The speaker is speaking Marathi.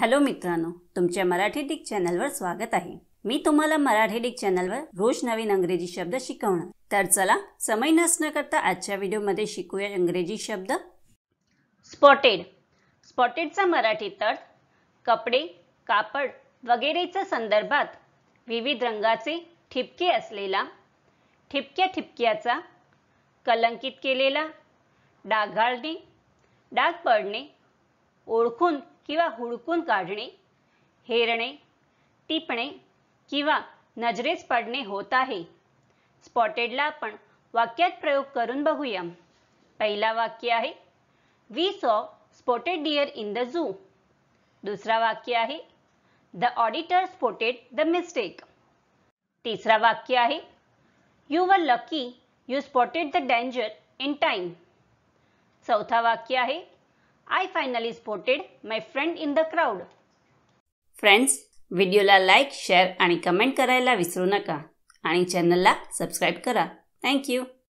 हॅलो मित्रांनो तुमच्या मराठी डिक चॅनलवर स्वागत आहे. मी तुम्हाला मराठी डिक चॅनलवर रोज नवीन अंग्रेजी शब्द शिकवणार. तर चला समय नसणं करता आजच्या व्हिडिओमध्ये शिकूया इंग्रजी शब्द. स्पॉटेड स्पॉटेडचा मराठीत अर्थ कपडे कापड वगैरेच्या संदर्भात विविध रंगाचे ठिपके असलेला ठिपक्या ठिपक्याचा कलंकित केलेला डाग घालणे डाग पडणे ओळखून किंवा हुडकून काढणे हेरणे टिपणे किंवा नजरेस पडणे होत आहे. स्पॉटेडला आपण वाक्यात प्रयोग करून बघूया. पहिला वाक्य आहे we saw spotted deer in the zoo दुसरा वाक्य आहे the auditor spotted the mistake तिसरा वाक्य आहे you were lucky you spotted the danger in time चौथा वाक्य आहे I finally spotted my friend in the crowd friends व्हिडिओला लाईक शेअर आणि कमेंट करायला विसरू नका. आणि चॅनलला सबस्क्राईब करा. थँक्यू